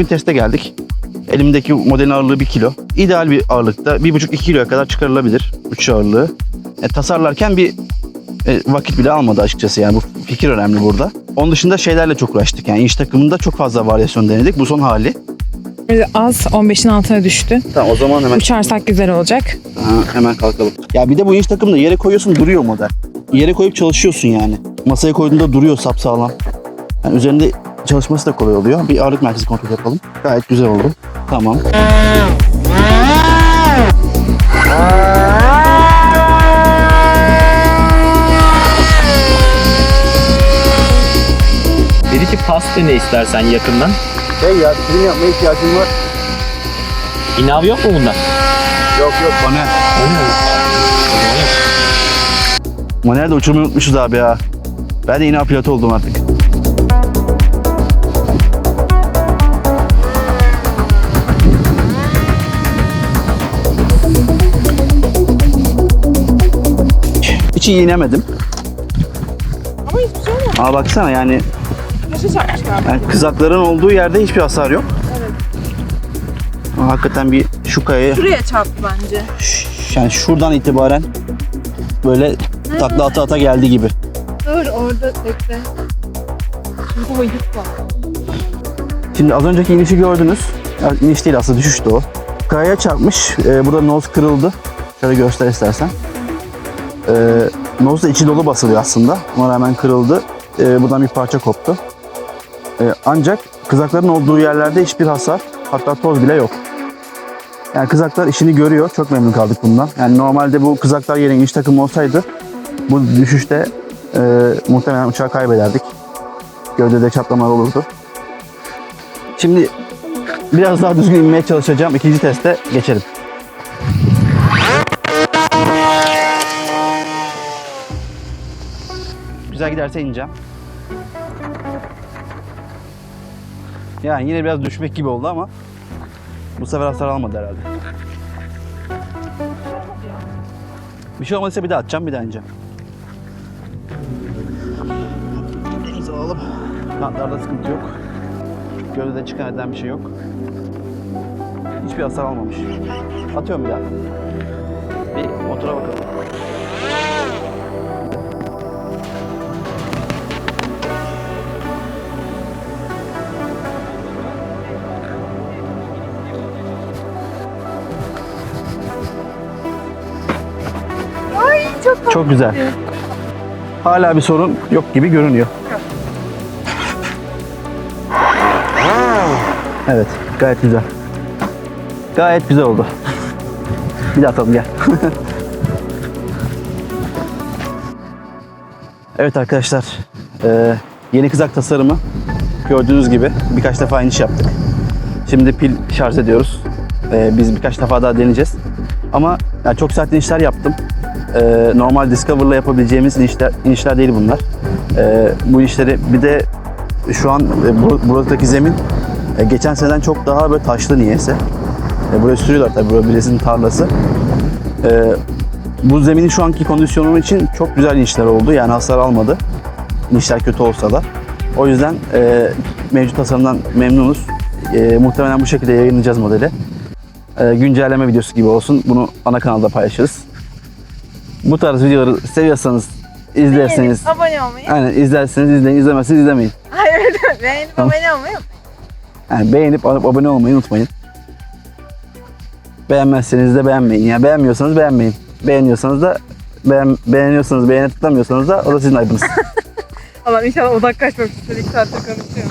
bugün teste geldik. Elimdeki modelin ağırlığı 1 kilo. İdeal bir ağırlıkta 1,5-2 kiloya kadar çıkarılabilir 3 ağırlığı. E, tasarlarken bir e, vakit bile almadı açıkçası yani bu fikir önemli burada. Onun dışında şeylerle çok uğraştık yani iş takımında çok fazla varyasyon denedik. Bu son hali. Az 15'in altına düştü. Tamam o zaman hemen Uçarsak güzel olacak. Ha, hemen kalkalım. Ya bir de bu inç takımda yere koyuyorsun duruyor model. Yere koyup çalışıyorsun yani. Masaya koyduğunda duruyor sapsağlam. Yani üzerinde çalışması da kolay oluyor. Bir ağırlık merkezi kontrol yapalım. Gayet güzel oldu. Tamam. Dedi ki pas dene istersen yakından. Hey ya film yapmaya ihtiyacım var. İnav yok mu bunda? Yok yok bana. Manuel de uçurmayı unutmuşuz abi ya. Ben de yine pilotu oldum artık. İyi inemedim. Ama hiçbir şey olmadı. Ama baksana yani, Taşı çarpmış galiba. yani kızakların olduğu yerde hiçbir hasar yok. Evet. Ama hakikaten bir şu kayaya Şuraya çarptı bence. Ş- yani şuradan itibaren böyle takla ata ata geldi gibi. Dur orada bekle. O yük var. Şimdi az önceki inişi gördünüz. Ya, iniş değil aslında düşüştü o. Kayaya çarpmış. Ee, burada nose kırıldı. Şöyle göster istersen. Ee, nose da içi dolu basılıyor aslında. Ona rağmen kırıldı. Ee, buradan bir parça koptu. Ee, ancak kızakların olduğu yerlerde hiçbir hasar, hatta toz bile yok. Yani kızaklar işini görüyor. Çok memnun kaldık bundan. Yani normalde bu kızaklar yerine iniş takımı olsaydı bu düşüşte e, muhtemelen uçağı kaybederdik. Gövdede çatlamalar olurdu. Şimdi biraz daha düzgün inmeye çalışacağım. İkinci teste geçelim. Güzel giderse ineceğim. Yani yine biraz düşmek gibi oldu ama bu sefer hasar almadı herhalde. Bir şey olmadıysa bir daha atacağım, bir daha ineceğim. Elimizi alalım. Kanatlarda sıkıntı yok. Gövdede çıkan eden bir şey yok. Hiçbir hasar almamış. Atıyorum bir daha. Bir motora bakalım. Çok güzel. Hala bir sorun yok gibi görünüyor. Evet, gayet güzel. Gayet güzel oldu. Bir daha atalım gel. evet arkadaşlar, eee, yeni kızak tasarımı gördüğünüz gibi birkaç defa iniş yaptık. Şimdi pil şarj ediyoruz. Eee, biz birkaç defa daha deneyeceğiz. Ama yani çok sert inişler yaptım. Eee, normal Discover'la yapabileceğimiz inişler, inişler değil bunlar. Eee, bu inişleri bir de şu an e, bu, buradaki zemin e, geçen seneden çok daha böyle taşlı niyeyse. E, buraya sürüyorlar tabii burası Bilez'in tarlası. E, bu zeminin şu anki kondisyonu için çok güzel inişler oldu. Yani hasar almadı. İnişler kötü olsa da. O yüzden e, mevcut tasarımdan memnunuz. E, muhtemelen bu şekilde yayınlayacağız modeli. E, güncelleme videosu gibi olsun. Bunu ana kanalda paylaşırız. Bu tarz videoları seviyorsanız izlerseniz Abone olmayı. Aynen izlerseniz izleyin, izlemezseniz izlemeyin. Hayır beğenip Tamam. abone olmayı. Yani beğenip abone olmayı unutmayın. Beğenmezseniz de beğenmeyin. Yani beğenmiyorsanız beğenmeyin. Beğeniyorsanız da beğen, beğeniyorsanız beğene tıklamıyorsanız da o da sizin aydınız. Allah inşallah odak kaçmak istedik saattir konuşuyor.